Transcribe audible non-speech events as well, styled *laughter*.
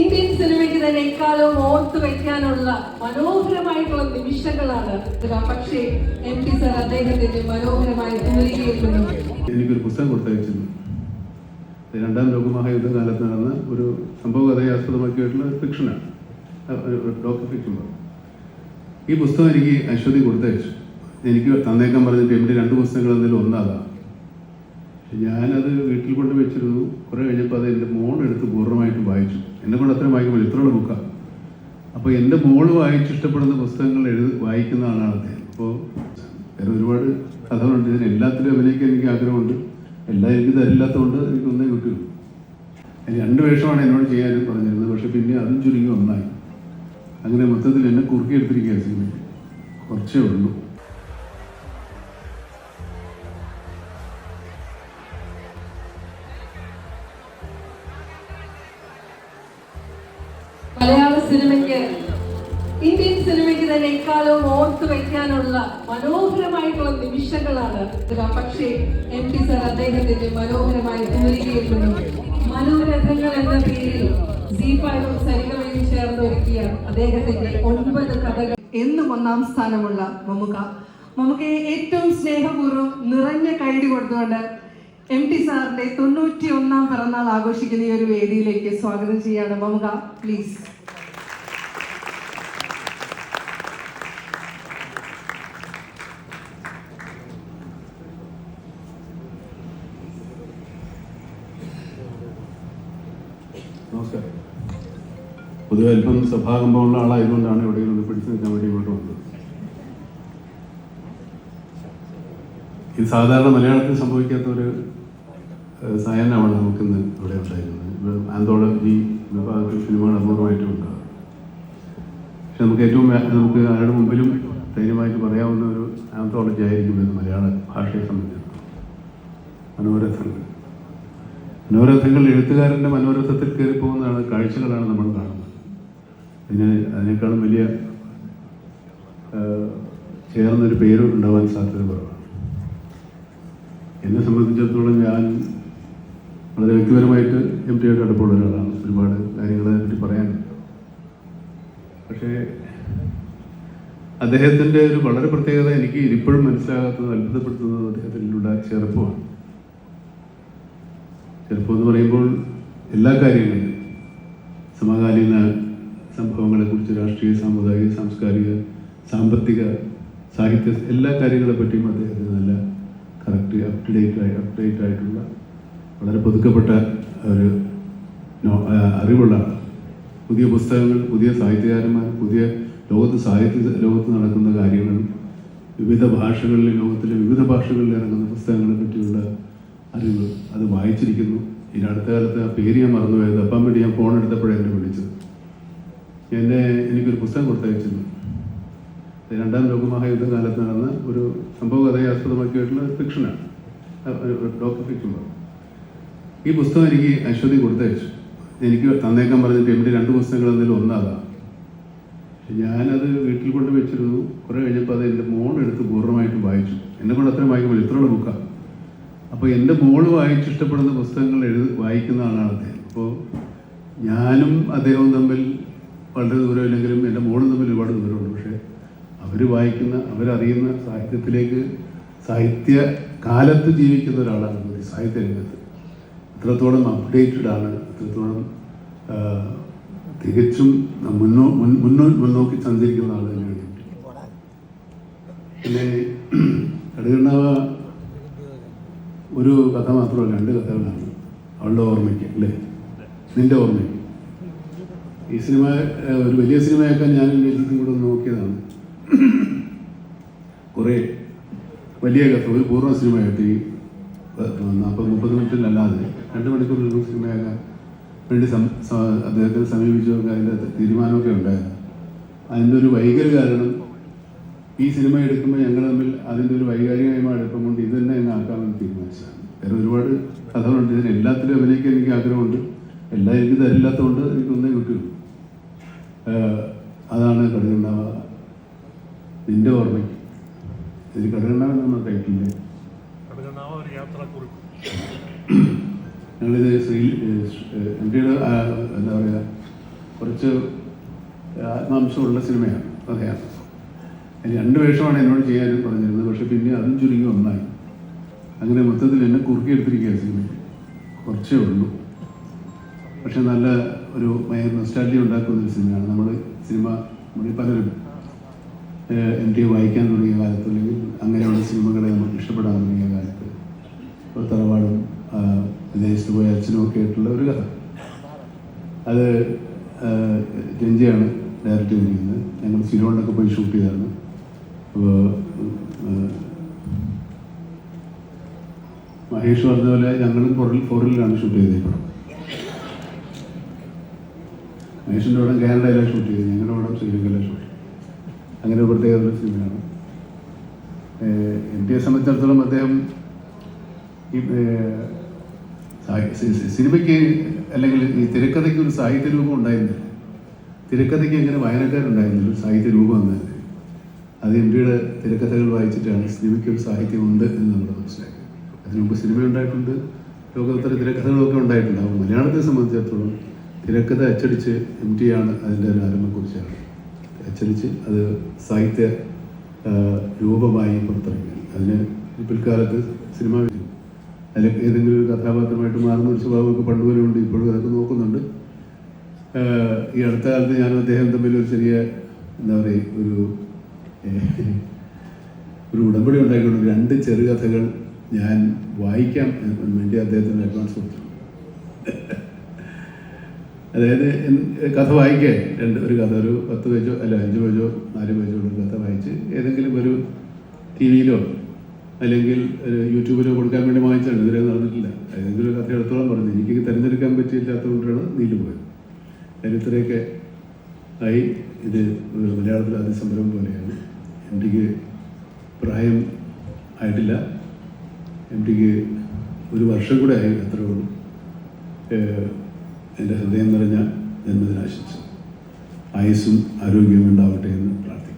Indian സിനിമയ്ക്ക് തന്നെ എക്കാലവും ഓർത്തു വയ്ക്കാനുള്ള മനോഹരമായിട്ടുള്ള നിമിഷങ്ങളാണ്. പക്ഷേ എം ടി സാർ അദ്ദേഹത്തിന്റെ മനോഹരമായ എനിക്കൊരു പുസ്തകം കൊടുത്തയച്ചിരുന്നു. രണ്ടാം ലോകമഹായുദ്ധ കാലത്ത് നടന്ന ഒരു സംഭവ കഥയെ ആസ്പദമാക്കിയിട്ടുള്ള ഫിക്ഷനാണ് ഡോക്ടർ ഫിക്ഷൻ ഈ പുസ്തകം എനിക്ക് അശ്വതി കൊടുത്തയച്ചു. എനിക്ക് തന്നേക്കാൻ പറഞ്ഞിട്ട് എം ഡി രണ്ട് പുസ്തകങ്ങൾ ഒന്നാതാ പക്ഷെ ഞാനത് വീട്ടിൽ കൊണ്ട് വെച്ചിരുന്നു. കുറേ കഴിഞ്ഞപ്പോൾ അത് എന്റെ മോൾ എടുത്ത് പൂർണമായിട്ട് വായിച്ചു. എന്നെ കൊണ്ട് അത്രയും വായിക്കുമ്പോൾ ഇത്രയുള്ള ബുക്കാണ് അപ്പോൾ എന്റെ മോൾ വായിച്ച് ഇഷ്ടപ്പെടുന്ന പുസ്തകങ്ങൾ എഴുതി വായിക്കുന്ന ആളാണ് അദ്ദേഹം. അപ്പോൾ വേറെ ഒരുപാട് കഥകളുണ്ട്. ഇതിന് എല്ലാത്തിലും അഭിനയിക്കാൻ എനിക്ക് ആഗ്രഹമുണ്ട്. എല്ലാം എനിക്ക് തരില്ലാത്തതുകൊണ്ട് എനിക്ക് ഒന്നേ കിട്ടുള്ളൂ. രണ്ട് വേഷമാണ് എന്നോട് ചെയ്യാനും പറഞ്ഞിരുന്നത്. പക്ഷെ പിന്നെ അതും ചുരുങ്ങി ഒന്നായി. അങ്ങനെ മൊത്തത്തിൽ എന്നെ കുറുക്കിയെടുത്തിരിക്കുക സിനിമ കുറച്ചേ ഉള്ളൂ. സിനിമയ്ക്ക് ഇന്ത്യൻ സിനിമയ്ക്ക് തന്നെ എക്കാലവും ഓർത്തു വയ്ക്കാനുള്ള മനോഹരമായിട്ടുള്ള നിമിഷങ്ങളാണ്. പക്ഷേ എം ടി സർ അദ്ദേഹത്തിന്റെ മനോഹരമായ തൂലികയിൽ നിന്നും മനോരഥങ്ങൾ എന്ന പേരിൽ ദീപായും സരികമയും ചേർന്ന് ഒരുക്കിയ അദ്ദേഹത്തിന്റെ ഒൻപത് കഥകൾ. എന്നും ഒന്നാം സ്ഥാനമുള്ള മമുക മമുക്കയെ ഏറ്റവും സ്നേഹപൂർവം നിറഞ്ഞ കൈടി കൊടുത്തുകൊണ്ട് എം ടി സാറിന്റെ തൊണ്ണൂറ്റി ഒന്നാം പിറന്നാൾ ആഘോഷിക്കുന്ന ഈ ഒരു വേദിയിലേക്ക് സ്വാഗതം ചെയ്യാണ് മമുക പ്ലീസ് നമസ്കാരം. പൊതുവെ അല്പം സഭാകമ്പമുള്ള ആളായതുകൊണ്ടാണ് എവിടെയെങ്കിലും ഒന്ന് പിടിച്ചു നിൽക്കാൻ വേണ്ടി ഇങ്ങോട്ട് വന്നത്. ഇത് സാധാരണ മലയാളത്തിൽ സംഭവിക്കാത്ത ഒരു സയനമാണ് നമുക്കിന്ന് ഇവിടെ ഉണ്ടായിരുന്നത്. ആന്തോളജി വിഭാഗത്തിൽ സിനിമകൾ അപൂർവമായിട്ടും ഉണ്ടാകും. പക്ഷെ നമുക്ക് ഏറ്റവും നമുക്ക് ആരുടെ മുമ്പിലും ധൈര്യമായിട്ട് പറയാവുന്ന ഒരു ആന്തോളജി ആയിരിക്കും മലയാള ഭാഷയെ സംബന്ധിച്ചിടത്തോളം. മനോരഥങ്ങൾ. മനോരഥങ്ങൾ എഴുത്തുകാരന്റെ മനോരഥത്തിൽ കയറി പോകുന്നതാണ് കാഴ്ചകളാണ് നമ്മൾ കാണുന്നത്. അതിന് അതിനേക്കാളും വലിയ ചേർന്നൊരു പേര് ഉണ്ടാവാൻ സാധ്യത കുറവാണ്. എന്നെ സംബന്ധിച്ചിടത്തോളം ഞാൻ വളരെ വ്യക്തിപരമായിട്ട് എം ടിയായിട്ട് അടുപ്പുള്ള ഒരാളാണ്. ഒരുപാട് കാര്യങ്ങളെ പറ്റി പറയാനുണ്ട്. പക്ഷേ അദ്ദേഹത്തിന്റെ ഒരു വളരെ പ്രത്യേകത എനിക്ക് ഇപ്പോഴും മനസ്സിലാകാത്തത് അത്ഭുതപ്പെടുത്തുന്നത് അദ്ദേഹത്തിലുള്ള ചെറുപ്പമാണ്. ചെറുപ്പം എന്ന് പറയുമ്പോൾ എല്ലാ കാര്യങ്ങളും സമകാലീന സംഭവങ്ങളെക്കുറിച്ച് രാഷ്ട്രീയ സാമുദായിക സാംസ്കാരിക സാമ്പത്തിക സാഹിത്യ എല്ലാ കാര്യങ്ങളെ പറ്റിയും അദ്ദേഹത്തിന് നല്ല കറക്റ്റ് അപ് ടു ഡേറ്റ് ആയി അപ്ഡേറ്റ് ആയിട്ടുള്ള വളരെ പുതുക്കപ്പെട്ട ഒരു അറിവുള്ള പുതിയ പുസ്തകങ്ങൾ പുതിയ സാഹിത്യകാരന്മാർ പുതിയ ലോകത്ത് സാഹിത്യ ലോകത്ത് നടക്കുന്ന കാര്യങ്ങൾ വിവിധ ഭാഷകളിലെ ലോകത്തിലെ വിവിധ ഭാഷകളിൽ ഇറങ്ങുന്ന പുസ്തകങ്ങളെ പറ്റിയുള്ള അറിവ് അത് വായിച്ചിരിക്കുന്നു. ഇനി അടുത്ത കാലത്ത് ആ പേര് ഞാൻ മറന്നുപോയത്. അപ്പം വേണ്ടി ഞാൻ ഫോൺ എടുത്തപ്പോഴേ എന്നെ വിളിച്ചത്. എന്നെ എനിക്കൊരു പുസ്തകം കൊടുത്തയച്ചിരുന്നു. രണ്ടാം ലോകമഹായുദ്ധ കാലത്ത് നടന്ന ഒരു സംഭവ കഥയെ ആസ്പദമാക്കിയിട്ടുള്ള ഫിക്ഷനാണ് ഡോക്ടർ ഫിക്ഷൻ ഈ പുസ്തകം എനിക്ക് അശ്വതി കൊടുത്തയച്ചു. എനിക്ക് തന്നേക്കാൻ പറഞ്ഞിട്ട് എവിടെ രണ്ട് പുസ്തകങ്ങൾ എന്തെങ്കിലും ഒന്നാകാം ഞാനത് വീട്ടിൽ കൊണ്ട് വെച്ചിരുന്നു. കുറേ കഴിഞ്ഞപ്പോൾ അത് എന്റെ മോൺ എടുത്ത് പൂർണമായിട്ടും വായിച്ചു. എന്നെ കൊണ്ട് അത്രയും വായിക്കുമ്പോൾ ഇത്രയുള്ള ബുക്കാണ് അപ്പോൾ എന്റെ മോൾ വായിച്ച് ഇഷ്ടപ്പെടുന്ന പുസ്തകങ്ങൾ എഴുതി വായിക്കുന്ന ആളാണ് അദ്ദേഹം. അപ്പോൾ ഞാനും അദ്ദേഹവും തമ്മിൽ വളരെ ദൂരമില്ലെങ്കിലും എന്റെ മോളും തമ്മിൽ ഒരുപാട് ദൂരമുണ്ട്. പക്ഷേ അവർ വായിക്കുന്ന അവരറിയുന്ന സാഹിത്യത്തിലേക്ക് സാഹിത്യ കാലത്ത് ജീവിക്കുന്ന ഒരാളാണ് സാഹിത്യ രംഗത്ത്. എത്രത്തോളം അപ്ഡേറ്റഡ് ആണ്. എത്രത്തോളം തികച്ചും മുന്നോ മുന്നോ മുന്നോക്കി സഞ്ചരിക്കുന്ന ആൾ തന്നെയാണ്. പിന്നെ *clears throat* കടുകണ്ണാവ ഒരു കഥ മാത്രമല്ല രണ്ട് കഥകളാണ്. അവളുടെ ഓർമ്മയ്ക്ക് അല്ലേ? നിന്റെ ഓർമ്മയ്ക്ക്. ഈ സിനിമ ഒരു വലിയ സിനിമയാക്കാൻ ഞാൻ രഞ്ജിത്തും കൂടെ നോക്കിയതാണ്. കുറേ വലിയ കഥ ഒരു പൂർണ സിനിമയായിട്ട് ഈ നാൽപ്പത് മുപ്പത് മിനിറ്റിലല്ലാതെ രണ്ട് മണിക്കൂർ ഒരു സിനിമയാക്കാൻ വേണ്ടി അദ്ദേഹത്തെ സമീപിച്ചൊക്കെ അതിന്റെ തീരുമാനമൊക്കെ ഉണ്ടായിരുന്നു. അതിന്റെ ഒരു വൈകൽ കാരണം ഈ സിനിമ എടുക്കുമ്പോൾ ഞങ്ങൾ തമ്മിൽ അതിന്റെ ഒരു വൈകാരികമായ അടുപ്പം കൊണ്ട് ഇത് തന്നെ അങ്ങ് ആക്കാമെന്ന് തീരുമാനിച്ചതാണ്. വേറെ ഒരുപാട് കഥകളുണ്ട്. ഇതിന് എല്ലാത്തിലും അഭിനയിക്കാൻ എനിക്ക് ആഗ്രഹമുണ്ട്. എല്ലാം എനിക്ക് തരില്ലാത്തതുകൊണ്ട് എനിക്ക് ഒന്നേ കിട്ടുള്ളൂ. അതാണ് കടുകണ്ണാവ നിന്റെ ഓർമ്മയ്ക്ക്. ഇത് കടുകണ്ണാവ നമ്മൾ യാത്രാക്കുറിപ്പ്. ഞങ്ങളിത് ശ്രീ എം ടിയുടെ എന്താ പറയുക കുറച്ച് ആത്മാംശമുള്ള സിനിമയാണ്. കഥയാണ് അതിന് രണ്ട് വേഷമാണ് എന്നോട് ചെയ്യാനും പറഞ്ഞിരുന്നത്. പക്ഷെ പിന്നെ അതും ചുരുങ്ങി ഒന്നായി. അങ്ങനെ മൊത്തത്തിൽ എന്നെ കുറുക്കിയെടുത്തിരിക്കുക സിനിമയിൽ. കുറച്ചേ ഉള്ളൂ. പക്ഷെ നല്ല ഒരു നൊസ്റ്റാലിറ്റി ഉണ്ടാക്കുന്ന ഒരു സിനിമയാണ്. നമ്മൾ സിനിമ നമ്മുടെ പലരും എം ടി വായിക്കാൻ തുടങ്ങിയ കാലത്ത് അല്ലെങ്കിൽ അങ്ങനെയുള്ള സിനിമകളെ നമുക്ക് ഇഷ്ടപ്പെടാൻ തുടങ്ങിയ കാലത്ത് ഇപ്പോൾ തറവാടും വിദേശത്ത് പോയ അച്ഛനും ഒക്കെ ആയിട്ടുള്ള ഒരു കഥ. അത് രഞ്ജയാണ് ഡയറക്റ്റ് ചെയ്തിരിക്കുന്നത്. ഞങ്ങൾ സിലോണിലൊക്കെ പോയി ഷൂട്ട് ചെയ്തതാണ് അപ്പോൾ ആ, മഹേഷ് പറഞ്ഞതുപോലെ പോലെ ഞങ്ങളും ഫോറിൽ ഫോറിലാണ് ഷൂട്ട് ചെയ്തത് പടം. മഹേഷിന്റെ പടം കാനഡയിലാണ് ഷൂട്ട് ചെയ്തത്. ഞങ്ങളുടെ പടം ശ്രീലങ്കയിലാണ് ഷൂട്ട് അങ്ങനെ ഒരു സിനിമയാണ്. എം സംബന്ധിച്ചിടത്തോളം അദ്ദേഹം ഈ സിനിമയ്ക്ക് അല്ലെങ്കിൽ ഈ തിരക്കഥയ്ക്ക് ഒരു സാഹിത്യ രൂപം ഉണ്ടായിരുന്നില്ല. തിരക്കഥയ്ക്ക് അങ്ങനെ വായനക്കാരുണ്ടായിരുന്നില്ല. ഒരു സാഹിത്യ രൂപം എന്നല്ലേ അത് എം ഡിയുടെ തിരക്കഥകൾ വായിച്ചിട്ടാണ് സിനിമയ്ക്ക് ഒരു സാഹിത്യമുണ്ട് എന്ന് നമ്മൾ മനസ്സിലാക്കി. അതിനു മുമ്പ് സിനിമ ഉണ്ടായിട്ടുണ്ട്. ലോകോത്തര തിരക്കഥകളൊക്കെ ഉണ്ടായിട്ടുണ്ടാവും മലയാളത്തെ സംബന്ധിച്ചിടത്തോളം തിരക്കഥ അച്ചടിച്ച് എം ടി ആണ് അതിന്റെ ഒരു ആരംഭക്കുറിച്ചാണ്. അച്ചടിച്ച് അത് സാഹിത്യ രൂപമായി പുറത്തിറങ്ങി. അതിന് പിൽക്കാലത്ത് സിനിമ അതിൽ ഏതെങ്കിലും ഒരു കഥാപാത്രമായിട്ട് മാറുന്ന ഒരു സ്വഭാവമൊക്കെ പണ്ടുപോലും ഉണ്ട്. ഇപ്പോഴും അതൊക്കെ നോക്കുന്നുണ്ട്. ഈ അടുത്ത കാലത്ത് ഞാനും അദ്ദേഹം തമ്മിൽ ഒരു ചെറിയ എന്താ പറയുക ഒരു ഒരു ഉടമ്പടി ഉണ്ടായിക്കൊണ്ട് രണ്ട് ചെറുകഥകൾ ഞാൻ വായിക്കാം വേണ്ടി അദ്ദേഹത്തിന് അഡ്വാൻസ് കൊടുത്തു. അതായത് കഥ വായിക്കേ. രണ്ട് ഒരു കഥ ഒരു പത്ത് പേജോ അല്ല അഞ്ച് പേജോ നാല് പേജോ ഉള്ള കഥ വായിച്ച് ഏതെങ്കിലും ഒരു ടി വിയിലോ അല്ലെങ്കിൽ യൂട്യൂബിലോ കൊടുക്കാൻ വേണ്ടി വാങ്ങിച്ചാണ്. ഇതുവരെ നടന്നിട്ടില്ല. ഏതെങ്കിലും ഒരു കഥ എടുത്തോളം പറഞ്ഞു. എനിക്ക് തിരഞ്ഞെടുക്കാൻ പറ്റിയില്ലാത്തതുകൊണ്ടാണ് നീൽ പോയത്. അതിന് ഇത്രയൊക്കെ ആയി. ഇത് മലയാളത്തിൽ ആദ്യ പോലെയാണ്. എനിക്ക് പ്രായം ആയിട്ടില്ല. എം ടിക്ക് ഒരു വർഷം കൂടെ ആയി അത്രേ ഉള്ളൂ. എന്റെ ഹൃദയം നിറഞ്ഞ ജന്മദിനാശംസ ആയുസ്സും ആരോഗ്യവും ഉണ്ടാവട്ടെ എന്ന് പ്രാർത്ഥിക്കുന്നു.